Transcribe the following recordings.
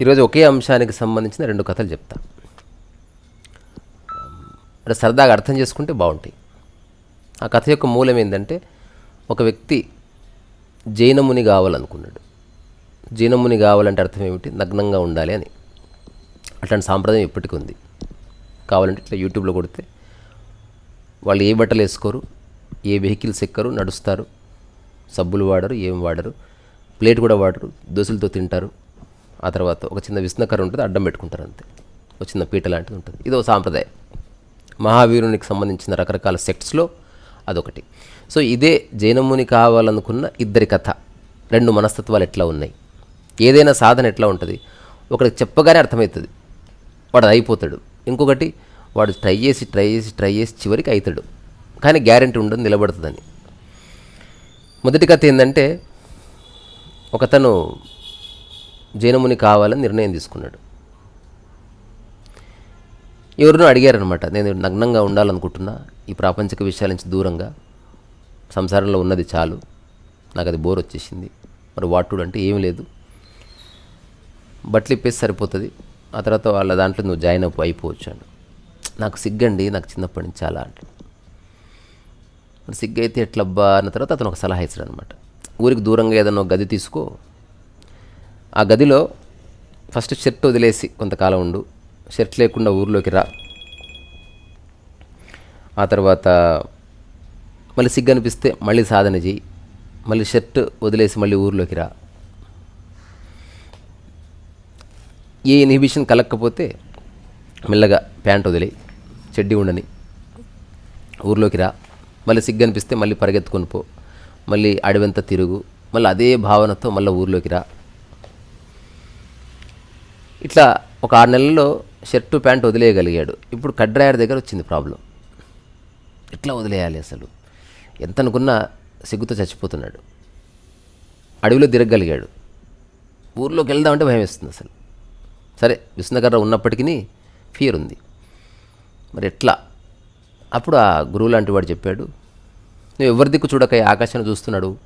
ఈరోజు ఒకే అంశానికి సంబంధించిన రెండు కథలు చెప్తా. అంటే సరదాగా అర్థం చేసుకుంటే బాగుంటాయి. ఆ కథ యొక్క మూలం ఏంటంటే ఒక వ్యక్తి జైనముని కావాలనుకున్నాడు. జైనముని కావాలంటే అర్థం ఏమిటి? నగ్నంగా ఉండాలి అని. అట్లాంటి సాంప్రదాయం ఇప్పటికీ ఉంది. కావాలంటే ఇట్లా యూట్యూబ్లో కొడితే వాళ్ళు ఏ బట్టలు వేసుకోరు ఏ వెహికల్స్ ఎక్కరు నడుస్తారు సబ్బులు వాడరు ఏం వాడరు ప్లేట్ కూడా వాడరు దోశలతో తింటారు ఆ తర్వాత ఒక చిన్న విష్ణకర ఉంటుంది అడ్డం పెట్టుకుంటారు అంతే. ఒక చిన్న పీట లాంటిది ఉంటుంది. ఇదో సాంప్రదాయం. మహావీరునికి సంబంధించిన రకరకాల సెక్ట్స్లో అదొకటి. సో ఇదే జైనముని కావాలనుకున్న ఇద్దరి కథ. రెండు మనస్తత్వాలు ఎట్లా ఉన్నాయి? ఏదైనా సాధన ఎట్లా ఉంటుంది? ఒకడికి చెప్పగానే అర్థమవుతుంది. వాడు అయిపోతాడు. ఇంకొకటి వాడు ట్రై చేసి ట్రై చేసి ట్రై చేసి చివరికి అవుతాడు కానీ గ్యారంటీ ఉండదు నిలబడుతుందని. మొదటి కథ ఏంటంటే ఒకతను జైనముని కావాలని నిర్ణయం తీసుకున్నాడు. ఎవరినో అడిగారనమాట నేను నగ్నంగా ఉండాలనుకుంటున్నా ఈ ప్రాపంచిక విషయాల నుంచి దూరంగా సంసారంలో ఉన్నది చాలు నాకు అది బోర్ వచ్చేసింది మరి వాటుడు అంటే ఏం లేదు. బట్టలు ఇప్పేసి సరిపోతుంది ఆ తర్వాత వాళ్ళ దాంట్లో నువ్వు జాయిన్ అప్ అయిపోవచ్చు అండి నాకు సిగ్గండి నాకు చిన్నప్పటి నుంచి చాలా అంటే. మరి సిగ్గు అయితే ఎట్లబ్బా అన్న తర్వాత అతను ఒక సలహా ఇస్తాడు అనమాట ఊరికి దూరంగా ఏదైనా ఒక గది తీసుకో ఆ గదిలో ఫస్ట్ షర్ట్ వదిలేసి కొంతకాలం ఉండు. షర్ట్ లేకుండా ఊర్లోకి రా. ఆ తర్వాత మళ్ళీ సిగ్గు అనిపిస్తే మళ్ళీ సాధన చేయి మళ్ళీ షర్ట్ వదిలేసి మళ్ళీ ఊర్లోకి రా. ఏ ఇన్హిబిషన్ కలగకపోతే మెల్లగా ప్యాంట్ వదిలే చెడ్డి ఉండని. ఊర్లోకి రా. మళ్ళీ సిగ్గు అనిపిస్తే మళ్ళీ పరిగెత్తుకొని పో. మళ్ళీ అడవంతా తిరుగు. మళ్ళీ అదే భావనతో మళ్ళీ ఊర్లోకి రా. ఇట్లా ఒక ఆరు నెలల్లో షర్టు ప్యాంట్ వదిలేయగలిగాడు. ఇప్పుడు కడ్రాయర్ దగ్గర వచ్చింది ప్రాబ్లం. ఎట్లా వదిలేయాలి అసలు? ఎంత అనుకున్నా సిగ్గుతో చచ్చిపోతున్నాడు. అడవిలో తిరగగలిగాడు. ఊర్లోకి వెళ్దామంటే భయం వేస్తుంది అసలు. సరే విష్ణుగర్ర ఉన్నప్పటికీ ఫియర్ ఉంది. మరి ఎట్లా? అప్పుడు ఆ గురువు లాంటి వాడు చెప్పాడు నువ్వు ఎవరి దిక్కు చూడక ఆకాశాన్ని చూస్తున్నాడు.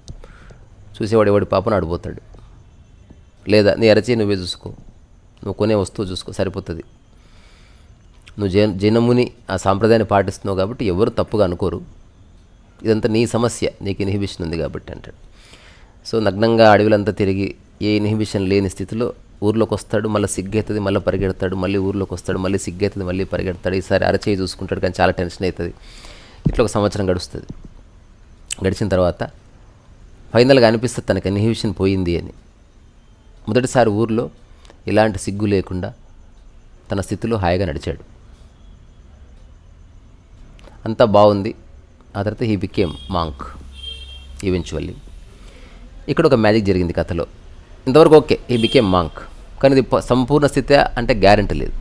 చూసేవాడు ఎవడి? పాపను ఆడిపోతాడు. లేదా నీ అరచి నువ్వే చూసుకో. నువ్వు కొనే వస్తువు చూసుకో సరిపోతుంది. నువ్వు జైన జైనముని ఆ సాంప్రదాయాన్ని పాటిస్తున్నావు కాబట్టి ఎవరు తప్పుగా అనుకోరు. ఇదంతా నీ సమస్య నీకు ఇన్హిబిషన్ ఉంది కాబట్టి అంటాడు. సో నగ్నంగా అడవిలంతా తిరిగి ఏ ఇన్హిబిషన్ లేని స్థితిలో ఊర్లోకి వస్తాడు మళ్ళీ సిగ్గవుతుంది మళ్ళీ పరిగెడతాడు మళ్ళీ ఊర్లోకి వస్తాడు మళ్ళీ సిగ్గవుతుంది మళ్ళీ పరిగెడతాడు. ఈసారి అరచేయి చూసుకుంటాడు కానీ చాలా టెన్షన్ అవుతుంది. ఇట్లా ఒక సంవత్సరం గడుస్తుంది. గడిచిన తర్వాత ఫైనల్గా అనిపిస్తుంది తనకి ఇన్హిబిషన్ పోయింది అని. మొదటిసారి ఊర్లో ఎలాంటి సిగ్గు లేకుండా తన స్థితిలో హాయిగా నడిచాడు. అంతా బాగుంది. ఆ తర్వాత హీ బికేమ్ మాంక్ ఈవెన్చువల్లీ. ఇక్కడ ఒక మ్యాజిక్ జరిగింది కథలో. ఇంతవరకు ఓకే హీ బికేమ్ మాంక్. కానీ ఇది సంపూర్ణ స్థితి అంటే గ్యారంటీ లేదు.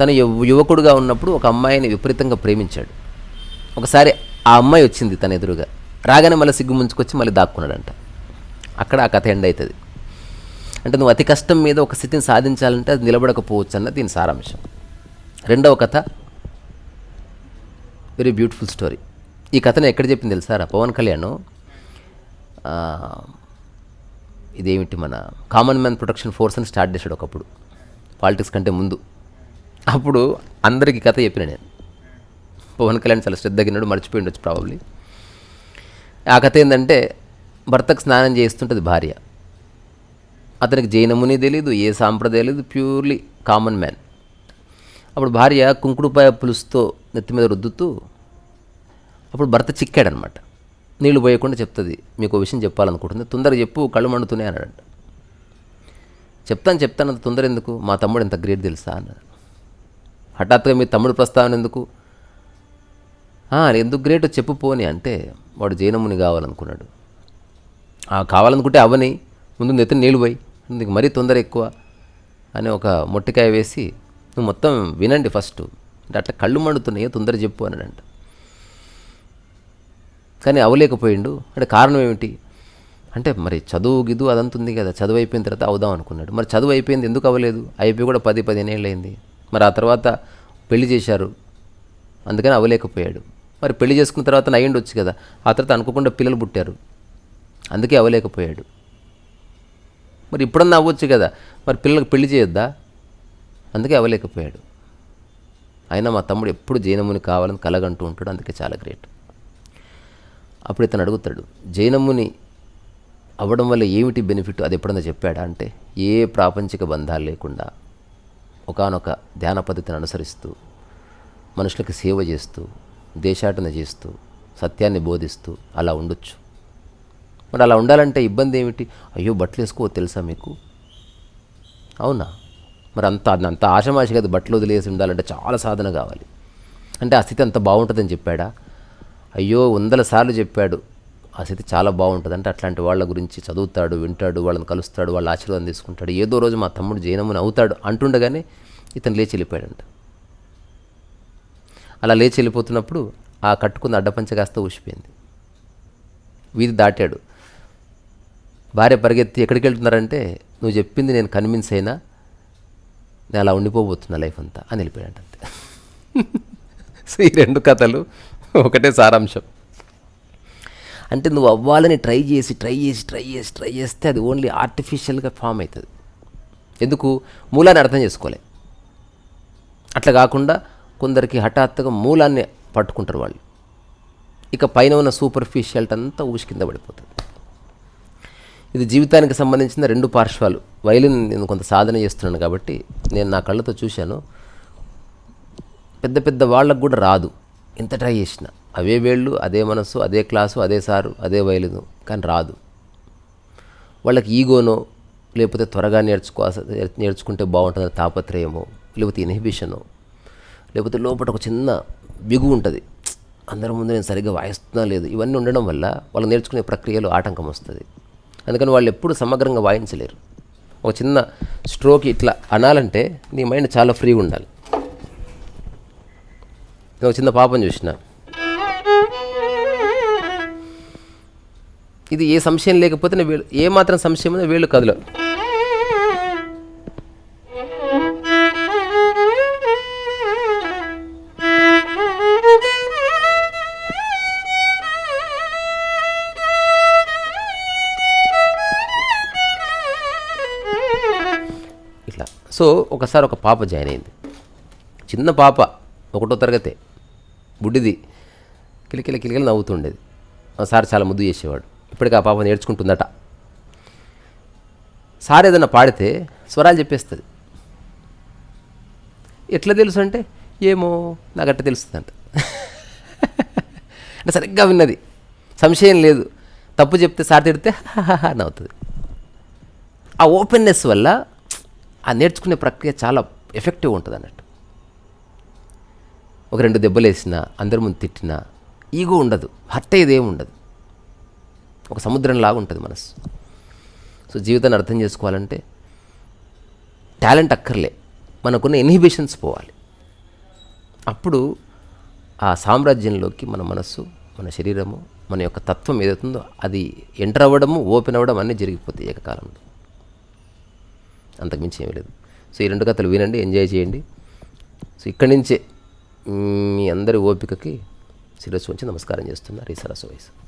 తను యువ- యువకుడుగా ఉన్నప్పుడు ఒక అమ్మాయిని విపరీతంగా ప్రేమించాడు. ఒకసారి ఆ అమ్మాయి వచ్చింది తన ఎదురుగా. రాగానే మళ్ళీ సిగ్గు ముంచుకొచ్చి మళ్ళీ దాక్కున్నాడంట. అక్కడ ఆ కథ ఎండ్ అవుతుంది అంటే నువ్వు అతి కష్టం మీద ఒక స్థితిని సాధించాలంటే అది నిలబడకపోవచ్చు అన్న దీని సారాంశం. రెండవ కథ. వెరీ బ్యూటిఫుల్ స్టోరీ ఈ కథను ఎక్కడ చెప్పింది తెలుసారా పవన్ కళ్యాణ్ ఇదేమిటి మన కామన్ మ్యాన్ ప్రొటెక్షన్ ఫోర్స్ అని స్టార్ట్ చేశాడు ఒకప్పుడు. పాలిటిక్స్ కంటే ముందు. అప్పుడు అందరికీ కథ చెప్పిన నేను. పవన్ కళ్యాణ్ చాలా శ్రద్ధగినాడు మర్చిపోయి ఉండొచ్చు ప్రాబబ్లీ ఆ కథ ఏంటంటే భర్తకు స్నానం చేస్తుంటుంది భార్య. అతనికి జైనముని తెలియదు ఏ సాంప్రదాయం లేదు ప్యూర్లీ కామన్ మ్యాన్. అప్పుడు భార్య కుంకుడుపాయ పులుసుతో నెత్తి మీద రుద్దుతూ అప్పుడు భర్త చిక్కాడనమాట. నీళ్ళు పోయకుండా చెప్తుంది మీకు ఒక విషయం చెప్పాలనుకుంటుంది తొందరగా చెప్పు కళ్ళు మండుతున్నాయి అన్నాడంట. చెప్తాను చెప్తాను అంత తొందర ఎందుకు? మా తమ్ముడు ఎంత గ్రేట్ తెలుసా? అన్నాడు. హఠాత్తుగా మీ తమ్ముడు ప్రస్తావన ఎందుకు? ఎందుకు గ్రేట్ చెప్పు పోని అంటే వాడు జైనముని కావాలనుకున్నాడు. కావాలనుకుంటే అవని ముందు నెత్తిన నీళ్ళు పోయి నీకు మరీ తొందర ఎక్కువ అని ఒక మొట్టికాయ వేసి నువ్వు మొత్తం వినండి ఫస్ట్. అంటే అట్లా కళ్ళు మండుతున్నాయి తొందర చెప్పు అన్నాడంట. కానీ అవలేకపోయిండు. అంటే కారణం ఏమిటి? అంటే మరి చదువు గిదు అదంతుంది కదా చదువు అయిపోయిన తర్వాత అవుదాం అనుకున్నాడు. మరి చదువు అయిపోయింది ఎందుకు అవ్వలేదు? అయిపోయి కూడా పది పదిహేనేళ్ళు అయింది మరి ఆ తర్వాత పెళ్ళి చేశారు. అందుకని అవ్వలేకపోయాడు మరి పెళ్ళి చేసుకున్న తర్వాత అయ్యిండొచ్చు కదా. ఆ తర్వాత అనుకోకుండా పిల్లలు పుట్టారు. అందుకే అవ్వలేకపోయాడు మరి ఇప్పుడన్నా అవ్వచ్చు కదా. మరి పిల్లలకు పెళ్ళి చేయొద్దా? అందుకే అవ్వలేకపోయాడు. అయినా మా తమ్ముడు ఎప్పుడు జైనముని కావాలని కలగంటూ ఉంటాడు. అందుకే చాలా గ్రేట్. అప్పుడు ఇతను అడుగుతాడు జైనముని అవ్వడం వల్ల ఏమిటి బెనిఫిట్? అది ఎప్పుడన్నా చెప్పాడా? అంటే ఏ ప్రాపంచిక బంధాలు లేకుండా ఒకానొక ధ్యాన పద్ధతిని అనుసరిస్తూ మనుషులకు సేవ చేస్తూ దేశాటన చేస్తూ సత్యాన్ని బోధిస్తూ అలా ఉండొచ్చు. మరి అలా ఉండాలంటే ఇబ్బంది ఏమిటి? అయ్యో బట్టలు వేసుకో తెలుసా మీకు? అవునా? మరి అంత అంత ఆశమాషి కదా బట్టలు వదిలేసి ఉండాలంటే చాలా సాధన కావాలి. అంటే ఆ స్థితి అంత బాగుంటుందని చెప్పాడా? అయ్యో వందల సార్లు చెప్పాడు. ఆ స్థితి చాలా బాగుంటుంది. అంటే అట్లాంటి వాళ్ళ గురించి చదువుతాడు వింటాడు వాళ్ళని కలుస్తాడు వాళ్ళ ఆశీర్వాదం తీసుకుంటాడు. ఏదో రోజు మా తమ్ముడు జైనముని అవుతాడు అంటుండగానే ఇతను లేచి వెళ్ళిపోయాడంట. అలా లేచి వెళ్ళిపోతున్నప్పుడు ఆ కట్టుకున్న అడ్డపంచ కాస్త ఊసిపోయింది. వీధి దాటాడు. భార్య పరిగెత్తి ఎక్కడికి వెళ్తున్నారంటే నువ్వు చెప్పింది నేను కన్విన్స్ అయినా నేను అలా ఉండిపోబోతున్నా లైఫ్ అంతా అని వెళ్ళిపోయాడు అంతే. సో ఈ రెండు కథలు ఒకటే సారాంశం. అంటే నువ్వు అవ్వాలని ట్రై చేసి ట్రై చేసి ట్రై చేసి ట్రై చేస్తే అది ఓన్లీ ఆర్టిఫిషియల్గా ఫామ్ అవుతుంది ఎందుకు? మూలాన్ని అర్థం చేసుకోలే. అట్లా కాకుండా కొందరికి హఠాత్తుగా మూలాన్ని పట్టుకుంటారు వాళ్ళు. ఇక పైన ఉన్న సూపర్ఫిషియల్ట్ అంతా ఊసి కింద పడిపోతుంది. ఇది జీవితానికి సంబంధించిన రెండు పార్శ్వాలు. వైలిన్ నేను కొంత సాధన చేస్తున్నాను కాబట్టి నేను నా కళ్ళతో చూశాను. పెద్ద పెద్ద వాళ్ళకు కూడా రాదు. ఎంత ట్రై చేసిన. అవే వేళ్ళు అదే మనస్సు అదే క్లాసు అదే సారు అదే వైలిను. కానీ రాదు. వాళ్ళకి ఈగోనో లేకపోతే త్వరగా నేర్చుకో నేర్చుకుంటే బాగుంటుందని తాపత్రయమో లేకపోతే ఇన్హిబిషనో లేకపోతే లోపల ఒక చిన్న బిగు ఉంటుంది. అందరి ముందు నేను సరిగ్గా వాయిస్తున్నా లేదు. ఇవన్నీ ఉండడం వల్ల వాళ్ళు నేర్చుకునే ప్రక్రియలో ఆటంకం వస్తుంది. అందుకని వాళ్ళు ఎప్పుడు సమగ్రంగా వాయించలేరు. ఒక చిన్న స్ట్రోక్ ఇట్లా అనాలంటే నీ మైండ్ చాలా ఫ్రీగా ఉండాలి. నేను ఒక చిన్న పాపం చూసిన. ఇది ఏ సంశయం లేకపోతే నేను వీళ్ళు ఏ మాత్రం సంశయం వీళ్ళు కదలు సో ఒకసారి ఒక పాప జాయిన్ అయింది. చిన్న పాప ఒకటో తరగతే బుడ్డిది కిలికిల కిలికిల నవ్వుతుండేది. ఆ సార్ చాలా ముద్దు చేసేవాడు. ఇప్పటికి ఆ పాప నేర్చుకుంటుందట. సార్ ఏదైనా పాడితే స్వరాలు చెప్పేస్తుంది. ఎట్లా తెలుసు అంటే ఏమో నాకు అట్ట తెలుస్తుందంట. అంటే సరిగ్గా విన్నది. సంశయం లేదు. తప్పు చెప్తే సార్ తిడితే "హాహాహా" నవ్వుతుంది. ఆ ఓపెన్నెస్ వల్ల ఆ నేర్చుకునే ప్రక్రియ చాలా ఎఫెక్టివ్ ఉంటుంది అన్నట్టు ఒక రెండు దెబ్బలు వేసినా అందరి ముందు తిట్టినా ఈగో ఉండదు హర్ట్ అయ్యేది ఉండదు. ఒక సముద్రంలాగా ఉంటుంది మనసు సో జీవితాన్ని అర్థం చేసుకోవాలంటే టాలెంట్ అక్కర్లే మనకున్న ఇన్హిబిషన్స్ పోవాలి. అప్పుడు ఆ సామ్రాజ్యంలోకి మన మనస్సు మన శరీరము మన యొక్క తత్వం ఏదవుతుందో అది ఎంటర్ అవ్వడము ఓపెన్ అవ్వడం అన్నీ జరిగిపోతాయి ఏకకాలంలో. అంతకుమించి ఏమీ లేదు. సో ఈ రెండు కథలు వినండి ఎంజాయ్ చేయండి. సో ఇక్కడి నుంచే మీ అందరి ఓపికకి శిరస్సు ఉంచి నమస్కారం చేస్తున్నారు ఈ సరస్సు వయసు.